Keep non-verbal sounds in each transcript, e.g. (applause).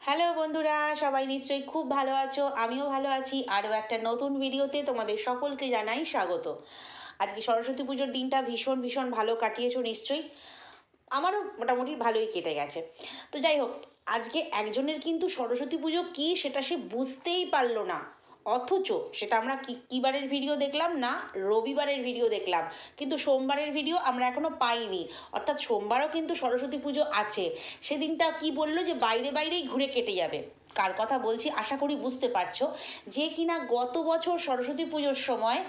Hello বন্ধুরা, সবাই নিশ্চয়ই খুব ভালো আছো, আমিও ভালো আছি, আরও একটা নতুন ভিডিওতে তোমাদের সকলকে জানাই স্বাগত। আজকে সরস্বতী পুজোর দিনটা ভীষণ ভীষণ ভালো কাটিয়েছো নিশ্চয়ই। আমারও মোটামুটি ভালোই কেটে গেছে। তো যাই হোক, আজকে একজনের কিন্তু সরস্বতী পুজো কী সেটা সে বুঝতেই পারল না। অথচ সেটা আমরা কি কী বারের ভিডিও দেখলাম না, রবিবারের ভিডিও দেখলাম। কিন্তু সোমবারের ভিডিও আমরা এখনও পাইনি। অর্থাৎ সোমবারও কিন্তু সরস্বতী পুজো আছে। সেদিনটা কি বলল যে বাইরে বাইরেই ঘুরে কেটে যাবে? কার কথা বলছি আশা করি বুঝতে পারছ। যে কিনা গত বছর সরস্বতী পুজোর সময়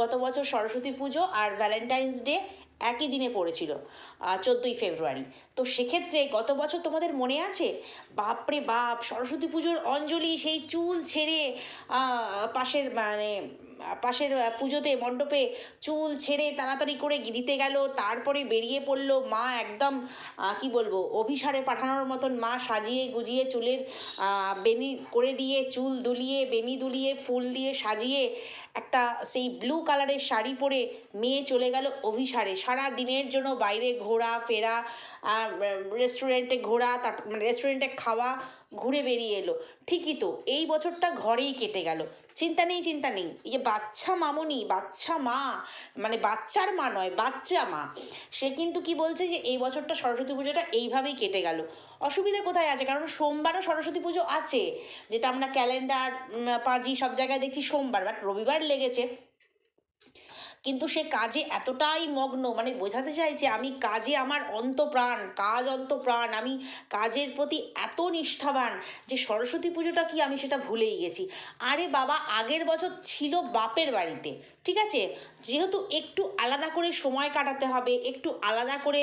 গত বছর সরস্বতী পুজো আর ভ্যালেন্টাইন্স ডে একই দিনে পড়েছিল চোদ্দোই ফেব্রুয়ারি। তো সেক্ষেত্রে গত বছর তোমাদের মনে আছে? বাপরে বাপ, সরস্বতী পুজোর অঞ্জলি, সেই চুল ছেড়ে পাশের মানে পাশের পুজোতে, মণ্ডপে চুল ছেড়ে তাড়াতাড়ি করে দিতে গেল, তারপরে বেরিয়ে পড়ল মা একদম কি বলব, অভিসারে পাঠানোর মতন মা, সাজিয়ে গুজিয়ে চুলের বেনি করে দিয়ে, চুল দুলিয়ে, বেনি দুলিয়ে, ফুল দিয়ে সাজিয়ে একটা সেই ব্লু কালারের শাড়ি পরে মেয়ে চলে গেল অভিসারে। সারা দিনের জন্য বাইরে ঘোরা, ফেরা রেস্টুরেন্টে ঘোরা, তার রেস্টুরেন্টে খাওয়া, ঘুরে বেরিয়ে এলো। ঠিকই তো, এই বছরটা ঘরেই কেটে গেল। চিন্তা নেই চিন্তা নেই। এই যে বাচ্চা মামনি, বাচ্চা মা মানে বাচ্চার মা নয়, বাচ্চা মা। সে কিন্তু কি বলছে যে, এই বছরটা সরস্বতী পুজোটা এইভাবেই কেটে গেল। অসুবিধা কোথায় আছে? কারণ সোমবারও সরস্বতী পুজো আছে। যেটা আমরা ক্যালেন্ডার পাঁজি সব জায়গায় দেখছি সোমবার বাট রবিবার লেগেছে। কিন্তু সে কাজে এতটাই মগ্ন মানে বোঝাতে চাইছে আমি কাজে আমার অন্তপ্রাণ, কাজ অন্তপ্রাণ, আমি কাজের প্রতি এত নিষ্ঠাবান যে সরস্বতী পুজোটা কি আমি সেটা ভুলেই গেছি। আরে বাবা, আগের বছর ছিল বাপের বাড়িতে। ঠিক আছে? যেহেতু একটু আলাদা করে সময় কাটাতে হবে, একটু আলাদা করে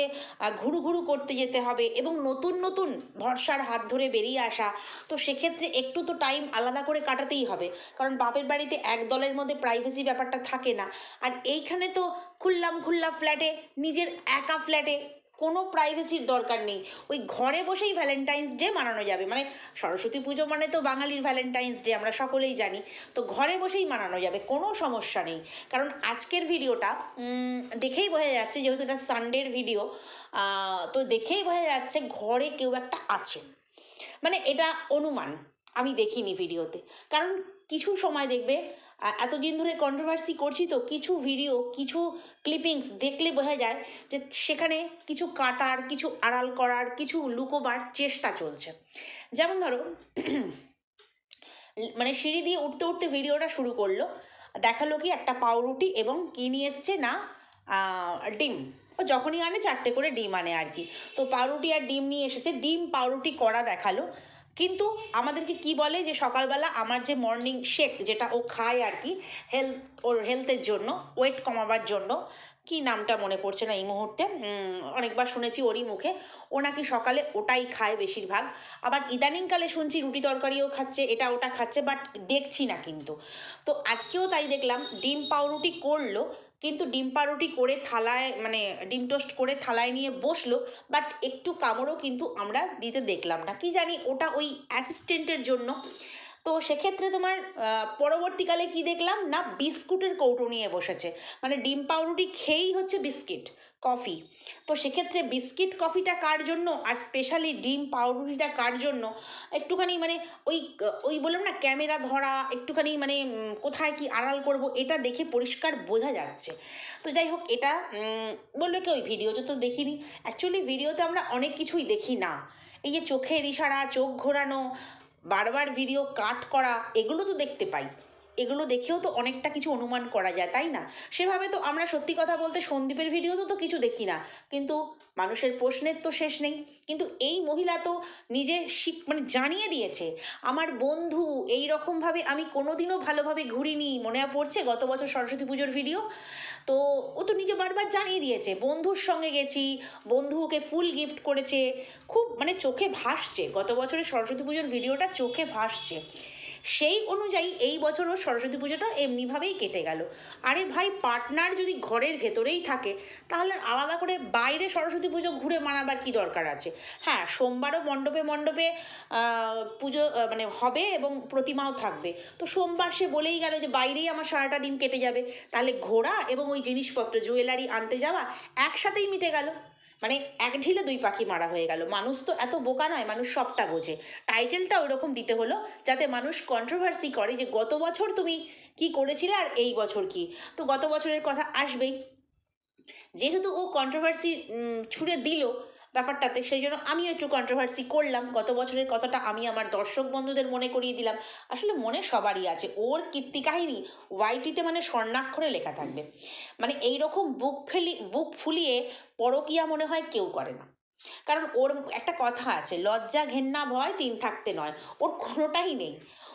ঘুরু ঘুরু করতে যেতে হবে এবং নতুন নতুন ভরসার হাত ধরে বেরিয়ে আসা, তো সেক্ষেত্রে একটু তো টাইম আলাদা করে কাটাতেই হবে। কারণ বাপের বাড়িতে এক দলের মধ্যে প্রাইভেসি ব্যাপারটা থাকে না। আর এইখানে তো খুললাম খুল্লা ফ্ল্যাটে নিজের একা ফ্ল্যাটে কোনো প্রাইভেসির দরকার নেই। ওই ঘরে বসেই ভ্যালেন্টাইন্স ডে মানানো যাবে। মানে সরস্বতী পুজো মানে তো বাঙালির ভ্যালেন্টাইন্স ডে আমরা সকলেই জানি। তো ঘরে বসেই মানানো যাবে, কোনো সমস্যা নেই। কারণ আজকের ভিডিওটা দেখেই বোঝা যাচ্ছে যেহেতু এটা সানডের ভিডিও তো দেখেই বোঝা যাচ্ছে ঘরে কেউ একটা আছে মানে এটা অনুমান, আমি দেখিনি ভিডিওতে কারণ কিছু সময় দেখবে এতদিন ধরে কন্ট্রোভার্সি করছি তো, কিছু ভিডিও কিছু ক্লিপিংস দেখলে বোঝা যায় যে সেখানে কিছু কাটার, কিছু আড়াল করার, কিছু লুকোবার চেষ্টা চলছে। যেমন ধরো (clears throat) মানে সিঁড়ি দিয়ে উঠতে উঠতে ভিডিওটা শুরু করল, দেখাল কি একটা পাউরুটি এবং কি নিয়ে এসছে না ডিম। ও যখনই আনে চারটে করে ডিম আনে আর কি। তো পাউরুটি আর ডিম নিয়ে এসেছে, ডিম পাউরুটি করা দেখাল কিন্তু আমাদেরকে কি বলে যে সকালবেলা আমার যে মর্নিং শেক যেটা ও খায় আর কি হেলথ ওর হেলথের জন্য ওয়েট কমাবার জন্য, কি নামটা মনে পড়ছে না এই মুহূর্তে? অনেকবার শুনেছি ওরই মুখে, ও নাকি সকালে ওটাই খায় বেশিরভাগ। আবার ইদানিংকালে শুনছি রুটি তরকারিও খাচ্ছে, এটা ওটা খাচ্ছে বাট দেখছি না কিন্তু। তো আজকেও তাই দেখলাম, ডিম পাউরুটি করল কিন্তু ডিম পাউরুটি করে থালায় মানে ডিম টোস্ট করে থালায় নিয়ে বসল, বাট একটু কামড়ও কিন্তু আমরা দিতে দেখলাম না। কি জানি ওটা ওই অ্যাসিস্ট্যান্টের জন্য তো সেক্ষেত্রে তোমার পরবর্তীকালে কি দেখলাম? না, বিস্কুটের কৌটো নিয়ে বসেছে। মানে ডিম পাউরুটি খেয়েই হচ্ছে বিস্কিট, কফি। তো সেক্ষেত্রে বিস্কিট, কফিটা কার জন্য? আর স্পেশালি ডিম পাউরুটিটা কার জন্য? একটুখানি মানে ওই ওই বললাম না, ক্যামেরা ধরা, একটুখানি মানে কোথায় কি আড়াল করব, এটা দেখে পরিষ্কার বোঝা যাচ্ছে। তো যাই হোক, এটা বলবে কি ওই ভিডিওতে তো দেখিনি। অ্যাকচুয়ালি ভিডিওতে আমরা অনেক কিছুই দেখি না। এই যে চোখের ইশারা, চোখ ঘোরানো বারবার ভিডিও কাট করা এগুলো তো দেখতে পাই। এগুলো দেখেও তো অনেকটা কিছু অনুমান করা যায়, তাই না? সেভাবে তো আমরা সত্যি কথা বলতে সন্দীপের ভিডিওতে তো কিছু দেখি না। কিন্তু মানুষের প্রশ্নের তো শেষ নেই। কিন্তু এই মহিলা তো নিজে শিখ মানে জানিয়ে দিয়েছে, আমার বন্ধু, এই রকমভাবে আমি কোনোদিনও ভালোভাবে ঘুরিনি, মনে পড়ছে গত বছর সরস্বতী পুজোর ভিডিও। তো ও তো নিজে বারবার জানিয়ে দিয়েছে, বন্ধুর সঙ্গে গেছি বন্ধুকে ফুল গিফট করেছে। খুব মানে চোখে ভাসছে, গত বছরের সরস্বতী পুজোর ভিডিওটা চোখে ভাসছে। সেই অনুযায়ী এই বছরও সরস্বতী পুজোটা এমনিভাবেই কেটে গেল। আরে ভাই, পার্টনার যদি ঘরের ভেতরেই থাকে, তাহলে আলাদা করে বাইরে সরস্বতী পুজো ঘুরে মানাবার কি দরকার আছে? হ্যাঁ সোমবারও মণ্ডপে মণ্ডপে পুজো মানে হবে এবং প্রতিমাও থাকবে। তো সোমবার সে বলেই গেল যে বাইরেই আমার সারাটা দিন কেটে যাবে। তাহলে ঘোরা এবং ওই জিনিসপত্র, জুয়েলারি আনতে যাওয়া একসাথেই মিটে গেল। মানে এক ঢিলে দুই পাখি মারা হয়ে গেল। মানুষ তো এত বোকা নয়, মানুষ সবটা বোঝে। টাইটেলটা ওই রকম দিতে হলো যাতে মানুষ কন্ট্রোভার্সি করে যে গত বছর তুমি কি করেছিলে আর এই বছর কি। তো গত বছরের কথা আসবেই। যেহেতু ও কন্ট্রোভার্সি ছুড়ে দিল ব্যাপারটাতে সেই জন্য আমিও একটু কন্ট্রোভার্সি করলাম। গত বছরের কথাটা আমি আমার দর্শক বন্ধুদের মনে করিয়ে দিলাম। আসলে মনে সবারই আছে। ওর কীর্তি কাহিনী ওয়াইটিতে মানে স্বর্ণাক্ষরে লেখা থাকবে। মানে এই রকম বুক ফেলি, বুক ফুলিয়ে পরকিয়া মনে হয় কেউ করে না। কারণ ওর একটা কথা আছে, লজ্জা, ঘেন্না, ভয়, তিন থাকতে নয়। ওর কোনোটাই নেই।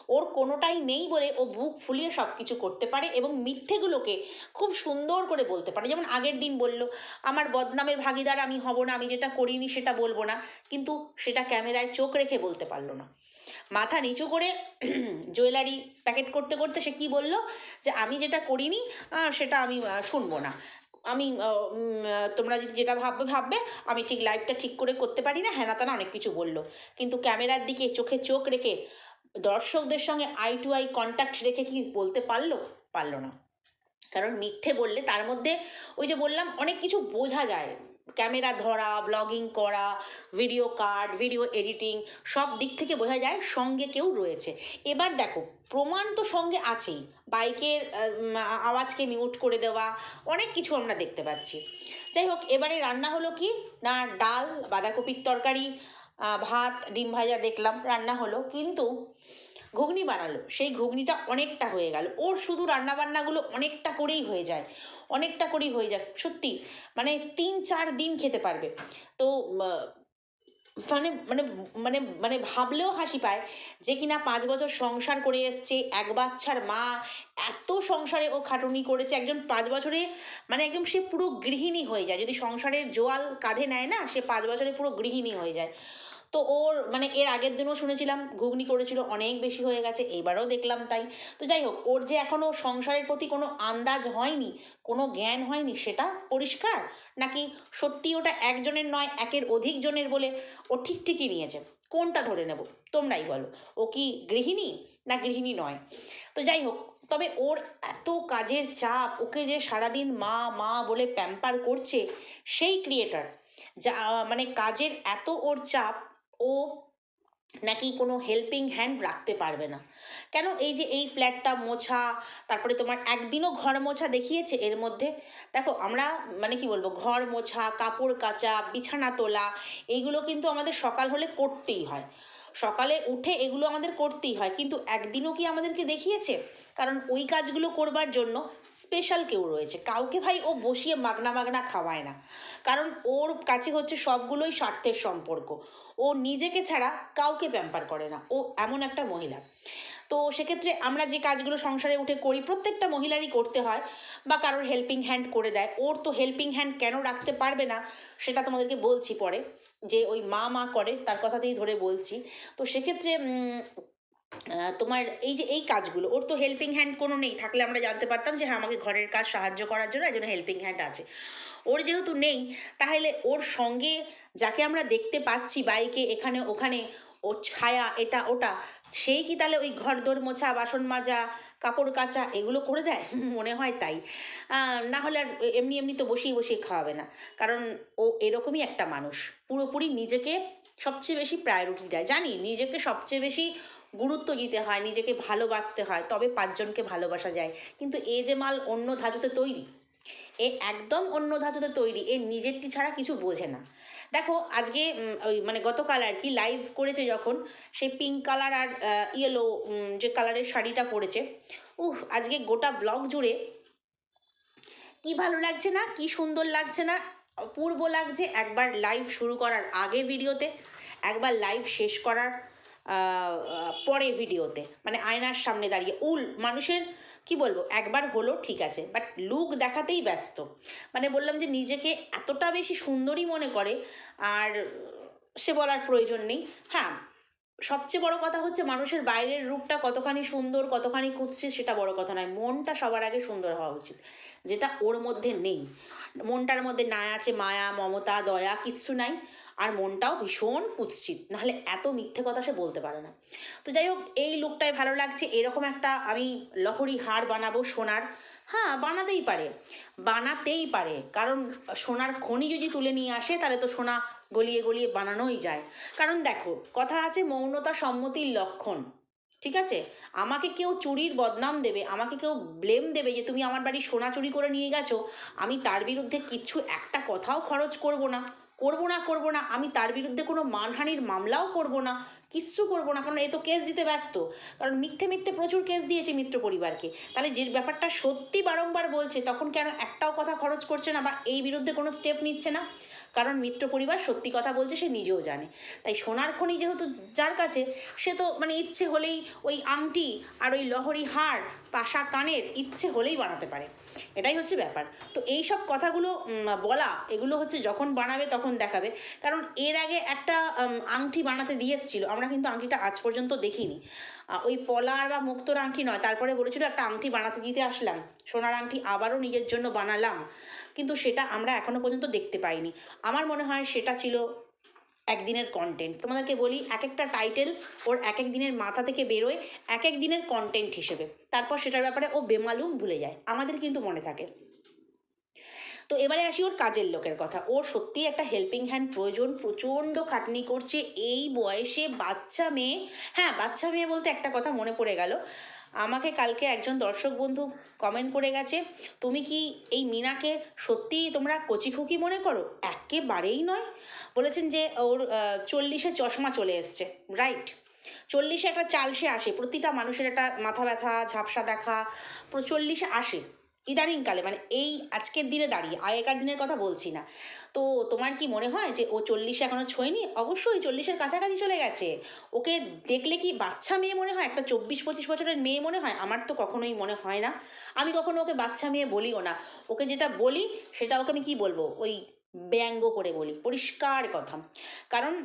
ওর কোনোটাই নেই বলে ও বুক ফুলিয়ে সব কিছু করতে পারে এবং মিথ্যেগুলোকে খুব সুন্দর করে বলতে পারে। যেমন আগের দিন বলল, আমার বদনামের ভাগিদার আমি হব না, আমি যেটা করিনি সেটা বলব না। কিন্তু সেটা ক্যামেরায় চোখ রেখে বলতে পারল না। মাথা নিচু করে (clears throat) জুয়েলারি প্যাকেট করতে করতে সে কি বলল, যে, আমি যেটা করিনি সেটা আমি শুনব না। আমি তোমরা যদি যেটা ভাববে ভাববে, আমি ঠিক লাইফটা ঠিক করে করতে পারি না। হ্যানা তানা অনেক কিছু বলল। কিন্তু ক্যামেরার দিকে চোখে চোখ রেখে দর্শকদের সঙ্গে আই টু আই কন্ট্যাক্ট রেখে কি বলতে পারল? পারল না। কারণ মিথ্যে বললে তার মধ্যে ওই যে বললাম, অনেক কিছু বোঝা যায়। ক্যামেরা ধরা ব্লগিং করা ভিডিও কার্ড ভিডিও এডিটিং সব দিক থেকে বোঝা যায় সঙ্গে কেউ রয়েছে। এবার দেখো, প্রমাণ তো সঙ্গে আছেই। বাইকের আওয়াজকে মিউট করে দেওয়া, অনেক কিছু আমরা দেখতে পাচ্ছি। যাই হোক, এবারে রান্না হলো কি? না, ডাল, বাঁধাকপির তরকারি ভাত, ডিম ভাজা দেখলাম, রান্না হলো। কিন্তু ঘুগনি বানালো। সেই ঘুগনিটা অনেকটা হয়ে গেল। ওর শুধু রান্নাবান্নাগুলো অনেকটা করেই হয়ে যায়। অনেকটা করেই হয়ে যায়। সত্যি মানে তিন, চার দিন খেতে পারবে। তো মানে মানে মানে মানে ভাবলেও হাসি পায় যে কিনা পাঁচ বছর সংসার করে এসছে, এক বাচ্চার মা, এত সংসারে ও খাটুনি করেছে। একজন পাঁচ বছরে মানে একদম সে পুরো গৃহিণী হয়ে যায়। যদি সংসারের জোয়াল কাঁধে নেয় না, সে পাঁচ বছরে পুরো গৃহিণী হয়ে যায়। তো ওর মানে এর আগের দিনও শুনেছিলাম, ঘুগনি করেছিল, অনেক বেশি হয়ে গেছে, এবারও দেখলাম তাই। তো যাই হোক, ওর যে এখনও সংসারের প্রতি কোনো আন্দাজ হয়নি, কোনো জ্ঞান হয়নি, সেটা পরিষ্কার? নাকি সত্যি ওটা একজনের নয়, একের অধিক জনের বলে ও ঠিক ঠিকই নিয়েছে? কোনটা ধরে নেব? তোমরাই বলো। ও কি গৃহিণী না গৃহিণী নয়? তো যাই হোক, তবে ওর এত কাজের চাপ, ওকে যে সারাদিন মা মা বলে প্যাম্পার করছে, সেই ক্রিয়েটার, যা মানে কাজের এত ওর চাপ ও নাকি কোনো হেল্পিং হ্যান্ড রাখতে পারবে না। কেন? এই যে এই ফ্ল্যাটটা মোছা, তারপরে তোমার একদিনও ঘর মোছা দেখিয়েছে এর মধ্যে। দেখো, আমরা মানে কি বলব, ঘর মোছা, কাপড় কাচা, বিছানা তোলা, এইগুলো কিন্তু আমাদের সকাল হলে করতেই হয়। সকালে উঠে এগুলো আমাদের করতেই হয়। কিন্তু একদিনও কি আমাদেরকে দেখিয়েছে? কারণ ওই কাজগুলো করবার জন্য স্পেশাল কেউ রয়েছে। কাউকে ভাই ও বসিয়ে মাগনা মাগনা খাওয়ায় না। কারণ ওর কাছে হচ্ছে সবগুলোই স্বার্থের সম্পর্ক। ও নিজেকে ছাড়া কাউকে প্যাম্পার করে না। ও এমন একটা মহিলা। তো সেক্ষেত্রে আমরা যে কাজগুলো সংসারে উঠে করি, প্রত্যেকটা মহিলারই করতে হয় বা কারোর হেল্পিং হ্যান্ড করে দেয়। ওর তো হেল্পিং হ্যান্ড কেন রাখতে পারবে না সেটা তোমাদেরকে বলছি পরে। যে ওই মা মা করে তার কথাতেই ধরে বলছি। তো সেক্ষেত্রে তোমার এই যে এই কাজগুলো, ওর তো হেল্পিং হ্যান্ড কোনো নেই, থাকলে আমরা জানতে পারতাম যে হ্যাঁ আমাকে ঘরের কাজ সাহায্য করার জন্য একজন হেল্পিং হ্যান্ড আছে। ওর যেহেতু নেই, তাহলে ওর সঙ্গে যাকে আমরা দেখতে পাচ্ছি বাইকে, এখানে ওখানে, ওর ছায়া, এটা ওটা সেই কি তাহলে ওই ঘর দোর মোছা, বাসন মাজা, কাপড় কাচা এগুলো করে দেয়? (laughs) মনে হয় তাই। না হলে আর এমনি এমনি তো বসিয়ে বসিয়ে খাওয়াবে না। কারণ ও এরকমই একটা মানুষ। পুরোপুরি নিজেকে সবচেয়ে বেশি প্রায়োরিটি দেয়। জানি, নিজেকে সবচেয়ে বেশি গুরুত্ব দিতে হয়, নিজেকে ভালোবাসতে হয়, তবে পাঁচজনকে ভালোবাসা যায়। কিন্তু এ যে মাল অন্য ধাতুতে তৈরি, এ একদম অন্য ধাতুতে তৈরি, এ নিজেরটি ছাড়া কিছু বোঝে না। দেখো, আজকে ওই মানে গতকাল আর কি লাইভ করেছে যখন, সেই পিঙ্ক কালার আর ইয়েলো যে কালারের শাড়িটা পরেছে। উহ আজকে গোটা ব্লগ জুড়ে কি ভালো লাগছে না, কি সুন্দর লাগছে না, অপূর্ব লাগছে। একবার লাইভ শুরু করার আগে ভিডিওতে, একবার লাইভ শেষ করার পরে ভিডিওতে। মানে আয়নার সামনে দাঁড়িয়ে। উল, মানুষের কি বলব? একবার হলো, ঠিক আছে। বাট লুক দেখাতেই ব্যস্ত। মানে বললাম যে, নিজেকে এতটা বেশি সুন্দরী মনে করে, আর সে বলার প্রয়োজন নেই। হ্যাঁ সবচেয়ে বড় কথা হচ্ছে, মানুষের বাইরের রূপটা কতখানি সুন্দর, কতখানি কুৎসিত, সেটা বড় কথা নয়। মনটা সবার আগে সুন্দর হওয়া উচিত, যেটা ওর মধ্যে নেই। মনটার মধ্যে না আছে, মায়া, মমতা, দয়া, কিচ্ছু নাই। আর মনটাও ভীষণ কুৎসিত। নাহলে এত মিথ্যে কথা সে বলতে পারে না। তো যাই হোক, এই লুকটাই ভালো লাগছে। এরকম একটা আমি লহরি হার বানাবো সোনার। হ্যাঁ বানাতেই পারে। বানাতেই পারে। কারণ সোনার খনি যদি তুলে নিয়ে আসে, তাহলে তো সোনা গলিয়ে গলিয়ে বানানোই যায়। কারণ দেখো, কথা আছে মৌনতা সম্মতির লক্ষণ। ঠিক আছে? আমাকে কেউ চুরির বদনাম দেবে, আমাকে কেউ ব্লেম দেবে যে তুমি আমার বাড়ি সোনা চুরি করে নিয়ে গেছো, আমি তার বিরুদ্ধে কিচ্ছু একটা কথাও খরচ করব না। করব না করব না আমি তার বিরুদ্ধে কোনো মানহানির মামলাও করব না। কিচ্ছু করব না, কারণ এ তো কেস দিতে ব্যস্ত। কারণ মিথ্যে মিথ্যে প্রচুর কেস দিয়েছে মিত্র পরিবারকে। তাহলে যে ব্যাপারটা সত্যি বারংবার বলছে, তখন কেন একটাও কথা খরচ করছে না বা এই বিরুদ্ধে কোনো স্টেপ নিচ্ছে না? কারণ মিত্র পরিবার সত্যি কথা বলছে, সে নিজেও জানে। তাই সোনার খনি যেহেতু যার কাছে, সে তো মানে ইচ্ছে হলেই ওই আংটি আর ওই লহরি হার পাশা কানের ইচ্ছে হলেই বানাতে পারে। এটাই হচ্ছে ব্যাপার। তো এই সব কথাগুলো বলা, এগুলো হচ্ছে যখন বানাবে তখন দেখাবে। কারণ এর আগে একটা আংটি বানাতে দিয়ে এসেছিল আমরা কিন্তু আংটিটা আজ পর্যন্ত দেখিনি। ওই পলার বা মুক্তোর আংটি নয়, তারপরে বলেছিল একটা আংটি বানাতে দিতে আসলাম। সোনার আংটি আবারও নিজের জন্য বানালাম। কিন্তু সেটা আমরা এখনও পর্যন্ত দেখতে পাইনি। আমার মনে হয় সেটা ছিল একদিনের কন্টেন্ট তোমাদেরকে বলি এক একটা টাইটেল ওর এক এক দিনের মাথা থেকে বেরোয় এক এক দিনের কন্টেন্ট হিসেবে। তারপর সেটার ব্যাপারে ও বেমালুম ভুলে যায়। আমাদের কিন্তু মনে থাকে। তো এবারে আসি ওর কাজের লোকের কথা। ওর সত্যিই একটা হেল্পিং হ্যান্ড প্রয়োজন, প্রচণ্ড খাটনি করছে এই বয়সে বাচ্চা মেয়ে। হ্যাঁ বাচ্চা মেয়ে বলতে একটা কথা মনে পড়ে গেল। আমাকে কালকে একজন দর্শক বন্ধু কমেন্ট করে গেছে, তুমি কি এই মিনাকে সত্যিই তোমরা কচিখুকি মনে করো? একেবারেই নয়। বলেছেন যে ওর চল্লিশে চশমা চলে এসছে। রাইট চল্লিশে একটা চাল সে আসে, প্রতিটা মানুষের একটা মাথা ব্যথা, ঝাপসা দেখা, চল্লিশে আসে। ইদানিংকালে মানে এই আজকের দিনে দাঁড়িয়ে, আগেকার দিনের কথা বলছি না। তো তোমার কি মনে হয় যে ও চল্লিশে এখনও ছোঁয়নি? অবশ্যই চল্লিশের কাছাকাছি চলে গেছে। ওকে দেখলে কি বাচ্চা মেয়ে মনে হয়? একটা চব্বিশ পঁচিশ বছরের মেয়ে মনে হয়? আমার তো কখনোই মনে হয় না। আমি কখনো ওকে বাচ্চা মেয়ে বলিও না। ওকে যেটা বলি, সেটা ওকে আমি কী বলব? ওই ব্যঙ্গ করে বলি। পরিষ্কার কথা। কারণ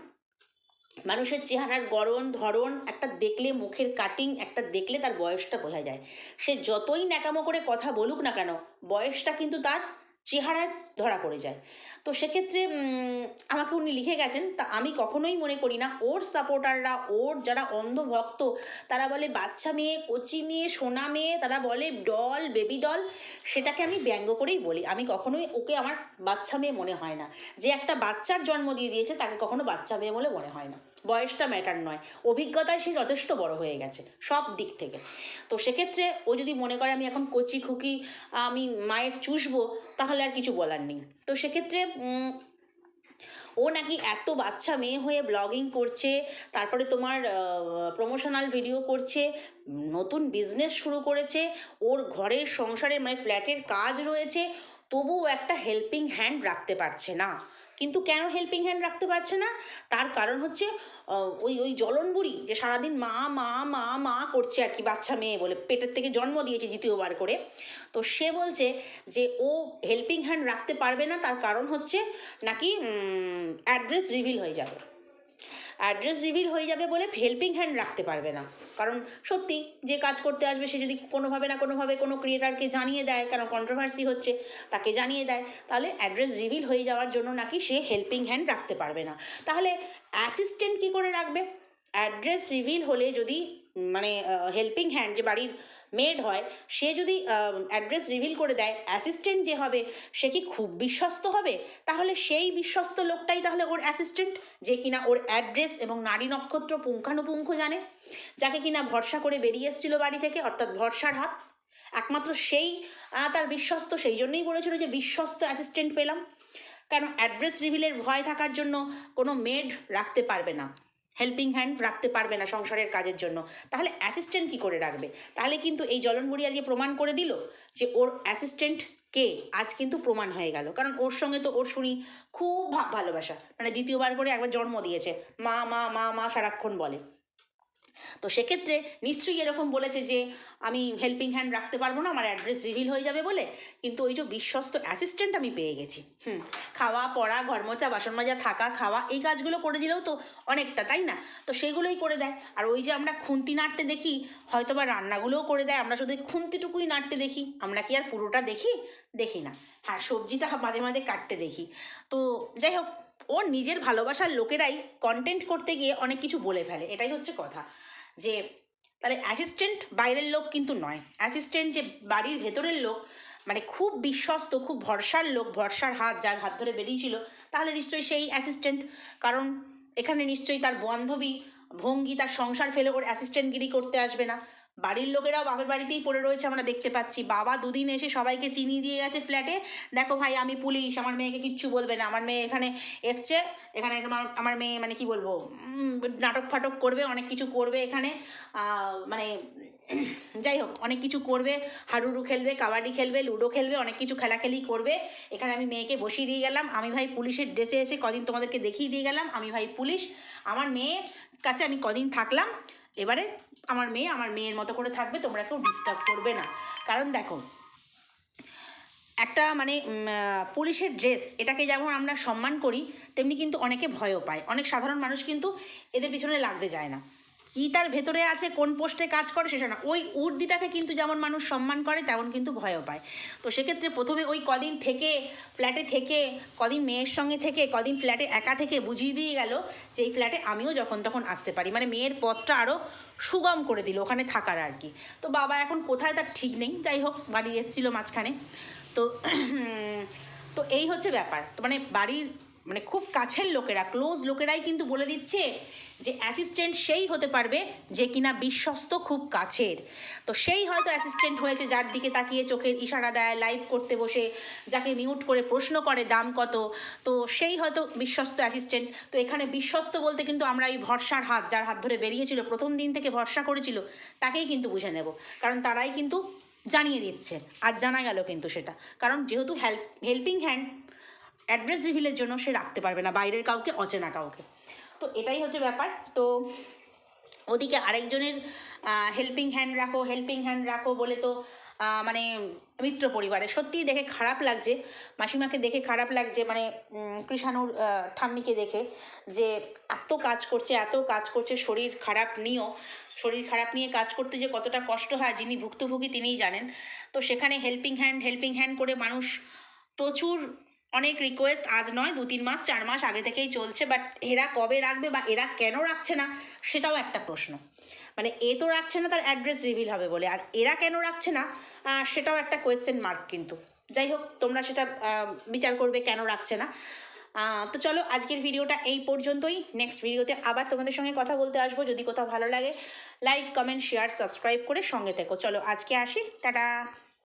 মানুষের চেহারার গড়ন, ধরন, একটা দেখলে মুখের কাটিং একটা দেখলে তার বয়সটা বোঝা যায়। সে যতই ন্যাকামো করে কথা বলুক না কেন, বয়সটা কিন্তু তার চেহারায় ধরা পড়ে যায়। তো সেক্ষেত্রে আমাকে উনি লিখে গেছেন, তা আমি কখনোই মনে করি না। ওর সাপোর্টাররা, ওর যারা অন্ধভক্ত, তারা বলে বাচ্চা মেয়ে, কচি মেয়ে, সোনা মেয়ে, তারা বলে ডল, বেবি ডল, সেটাকে আমি ব্যঙ্গ করেই বলি। আমি কখনোই ওকে আমার বাচ্চা মেয়ে মনে হয় না। যে একটা বাচ্চার জন্ম দিয়ে দিয়েছে, তাকে কখনো বাচ্চা মেয়ে বলে মনে হয় না। বয়সটা ম্যাটার নয়। অভিজ্ঞতায় সে যথেষ্ট বড় হয়ে গেছে, সব দিক থেকে। তো সেক্ষেত্রে ও যদি মনে করে আমি এখন কচি খুকি, আমি মায়ের চুষবো, তাহলে আর কিছু বলার নেই। তো সেক্ষেত্রে ও নাকি এত বাচ্চা মেয়ে হয়ে ব্লগিং করছে, তারপরে তোমার প্রমোশনাল ভিডিও করছে, নতুন বিজনেস শুরু করেছে, ওর ঘরের সংসারে মানে ফ্ল্যাটের কাজ রয়েছে, তবুও একটা হেল্পিং হ্যান্ড রাখতে পারছে না। কিন্তু কেন হেল্পিং হ্যান্ড রাখতে পারছে না? তার কারণ হচ্ছে ওই ওই জলনবুড়ি বুড়ি যে সারাদিন মা মা মা মা করছে আর কি বাচ্চা মেয়ে বলে, পেটের থেকে জন্ম দিয়েছে দ্বিতীয়বার করে। তো সে বলছে যে ও হেল্পিং হ্যান্ড রাখতে পারবে না, তার কারণ হচ্ছে নাকি অ্যাড্রেস রিভিল হয়ে যাবে। অ্যাড্রেস রিভিল হয়ে যাবে বলে হেল্পিং হ্যান্ড রাখতে পারবে না। কারণ সত্যি যে কাজ করতে আসবে, সে যদি কোনোভাবে না কোনোভাবে কোনো ক্রিয়েটারকে জানিয়ে দেয়, কেন কন্ট্রোভার্সি হচ্ছে, তাকে জানিয়ে দেয়, তাহলে অ্যাড্রেস রিভিল হয়ে যাওয়ার জন্য নাকি সে হেল্পিং হ্যান্ড রাখতে পারবে না। তাহলে অ্যাসিস্ট্যান্ট কী করে রাখবে? অ্যাড্রেস রিভিল হলে যদি মানে হেল্পিং হ্যান্ড যে বাড়ির মেড হয়, সে যদি অ্যাড্রেস রিভিল করে দেয় অ্যাসিস্ট্যান্ট যে হবে, সে কি খুব বিশ্বস্ত হবে? তাহলে সেই বিশ্বস্ত লোকটাই তাহলে ওর অ্যাসিস্ট্যান্ট যে কিনা ওর অ্যাড্রেস এবং নারী নক্ষত্র পুঙ্খানুপুঙ্খ জানে, যাকে কিনা ভরসা করে বেরিয়ে এসেছিল বাড়ি থেকে, অর্থাৎ ভরসার হাত। একমাত্র সেই তার বিশ্বস্ত, সেই জন্যই বলেছিল যে বিশ্বস্ত অ্যাসিস্ট্যান্ট পেলাম। কেন? অ্যাড্রেস রিভিলের ভয় থাকার জন্য কোনো মেড রাখতে পারবে না। হেল্পিং হ্যান্ড রাখতে পারবে না সংসারের কাজের জন্য। তাহলে অ্যাসিস্ট্যান্ট কি করে রাখবে? তাহলে কিন্তু এই জলনবুড়ি আজকে প্রমাণ করে দিল যে ওর অ্যাসিস্ট্যান্ট কে আজ কিন্তু প্রমাণ হয়ে গেল। কারণ ওর সঙ্গে তো ওর শুনি খুব ভালোবাসা। মানে দ্বিতীয়বার করে একবার জন্ম দিয়েছে। মা মা মা মা সারাক্ষণ বলে। তো সেক্ষেত্রে নিশ্চয়ই এরকম বলেছে যে, আমি হেল্পিং হ্যান্ড রাখতে পারব না, আমার অ্যাড্রেস রিভিল হয়ে যাবে বলে। কিন্তু ওই যে বিশ্বস্ত অ্যাসিস্ট্যান্ট আমি পেয়ে গেছি। হুম, খাওয়া, পড়া, ঘর মোচা বাসন মাজা, থাকা, খাওয়া, এই কাজগুলো করে দিলেও তো অনেকটা, তাই না? তো সেগুলোই করে দেয়। আর ওই যে আমরা খুন্তি নাড়তে দেখি হয়তো বা রান্নাগুলোও করে দেয়। আমরা শুধু খুন্তিটুকুই নাড়তে দেখি। আমরা কি আর পুরোটা দেখি? দেখি না। হ্যাঁ সবজিটা মাঝে মাঝে কাটতে দেখি। তো যাই হোক ওর নিজের ভালোবাসার লোকেরাই কন্টেন্ট করতে গিয়ে অনেক কিছু বলে ফেলে। এটাই হচ্ছে কথা। যে, তাহলে অ্যাসিস্ট্যান্ট বাইরের লোক কিন্তু নয়। অ্যাসিস্ট্যান্ট যে বাড়ির ভেতরের লোক মানে খুব বিশ্বস্ত, খুব ভরসার লোক, ভরসার হাত যার হাত ধরে বেরিয়েছিল, তাহলে নিশ্চয়ই সেই অ্যাসিস্ট্যান্ট কারণ এখানে নিশ্চয়ই তার বান্ধবী, ভঙ্গি, তার সংসার ফেলে ওর অ্যাসিস্ট্যান্টগিরি করতে আসবে না। বাড়ির লোকেরাও বাবার বাড়িতেই পড়ে রয়েছে, আমরা দেখতে পাচ্ছি। বাবা দুদিন এসে সবাইকে চিনি দিয়ে গেছে ফ্ল্যাটে দেখো ভাই, আমি পুলিশ, আমার মেয়েকে কিচ্ছু বলবে না। আমার মেয়ে এখানে এসছে, এখানে আমার- মেয়ে মানে কি বলব নাটক ফাটক করবে, অনেক কিছু করবে এখানে। মানে (clears throat) যাই হোক, অনেক কিছু করবে। হাডুডু খেলবে, কাবাডি খেলবে, লুডো খেলবে, অনেক কিছু খেলাখেলি করবে। এখানে আমি মেয়েকে বসিয়ে দিয়ে গেলাম। আমি ভাই পুলিশের ড্রেসে এসে কদিন তোমাদেরকে দেখিয়ে দিয়ে গেলাম। আমি ভাই পুলিশ, আমার মেয়ের কাছে আমি কদিন থাকলাম। এবারে আমার মেয়ে, আমার মেয়ের মতো করে থাকবে, তোমরা কেউ ডিস্টার্ব করবে না। কারণ দেখো, একটা মানে পুলিশের ড্রেস এটাকে যেমন আমরা সম্মান করি, তেমনি কিন্তু অনেকে ভয়ও পায়। অনেক সাধারণ মানুষ কিন্তু এদের পিছনে লাগতে যায় না। কি তার ভেতরে আছে, কোন পোস্টে কাজ করে সেটা না। ওই উর্দিটাকে কিন্তু যেমন মানুষ সম্মান করে, তেমন কিন্তু ভয়ও পায়। তো সেক্ষেত্রে প্রথমে ওই কদিন থেকে ফ্ল্যাটে থেকে, কদিন মেয়ের সঙ্গে থেকে, কদিন ফ্ল্যাটে একা থেকে বুঝিয়ে দিয়ে গেল যে এই ফ্ল্যাটে আমিও যখন তখন আসতে পারি। মানে মেয়ের পথটা আরও সুগম করে দিল ওখানে থাকার আর কি। তো বাবা এখন কোথায় তার ঠিক নেই, যাই হোক, বাড়ি এসেছিল মাঝখানে। তো তো এই হচ্ছে ব্যাপার। তো মানে বাড়ির মানে খুব কাছের লোকেরা ক্লোজ লোকেরাই কিন্তু বলে দিচ্ছে যে অ্যাসিস্ট্যান্ট সেই হতে পারবে যে কিনা বিশ্বস্ত খুব কাছের। তো সেই হয়তো অ্যাসিস্ট্যান্ট হয়েছে, যার দিকে তাকিয়ে চোখের ইশারা দেয় লাইভ করতে বসে, যাকে মিউট করে প্রশ্ন করে দাম কত। তো সেই হয়তো বিশ্বস্ত অ্যাসিস্ট্যান্ট তো এখানে বিশ্বস্ত বলতে কিন্তু আমরা এই ভরসার হাত, যার হাত ধরে বেরিয়েছিল, প্রথম দিন থেকে ভরসা করেছিল, তাকেই কিন্তু বুঝে নেব। কারণ তারাই কিন্তু জানিয়ে দিচ্ছে আর জানা গেল কিন্তু সেটা। কারণ যেহেতু হেল্প হেল্পিং হ্যান্ড অ্যাড্রেস রিভিলের জন্য সে রাখতে পারবে না, বাইরের কাউকে, অচেনা কাউকে। তো এটাই হচ্ছে ব্যাপার। তো ওদিকে আরেকজনের হেল্পিং হ্যান্ড রাখো হেল্পিং হ্যান্ড রাখো বলে তো মানে মিত্র পরিবারে সত্যিই দেখে খারাপ লাগছে, মাসিমাকে দেখে খারাপ লাগছে মানে কৃষাণুর ঠাম্মিকে দেখে যে এত কাজ করছে, এত কাজ করছে, শরীর খারাপ নিয়েও। শরীর খারাপ নিয়ে কাজ করতে যে কতটা কষ্ট হয়, যিনি ভুক্তভোগী তিনিই জানেন। তো সেখানে হেল্পিং হ্যান্ড হেল্পিং হ্যান্ড করে মানুষ প্রচুর অনেক রিকোয়েস্ট আজ নয়, দু তিন মাস, চার মাস আগে থেকেই চলছে বাট এরা কবে রাখবে বা এরা কেন রাখছে না, সেটাও একটা প্রশ্ন। মানে এ তো রাখছে না, তার অ্যাড্রেস রিভিল হবে বলে। আর এরা কেন রাখছে না সেটাও একটা কোয়েশ্চেন মার্ক কিন্তু। যাই হোক, তোমরা সেটা বিচার করবে কেন রাখছে না। তো চলো, আজকের ভিডিওটা এই পর্যন্তই। নেক্সট ভিডিওতে আবার তোমাদের সঙ্গে কথা বলতে আসব। যদি কোথাও ভালো লাগে লাইক কমেন্ট শেয়ার সাবস্ক্রাইব করে সঙ্গে থেকো। চলো, আজকে আসি। টাটা!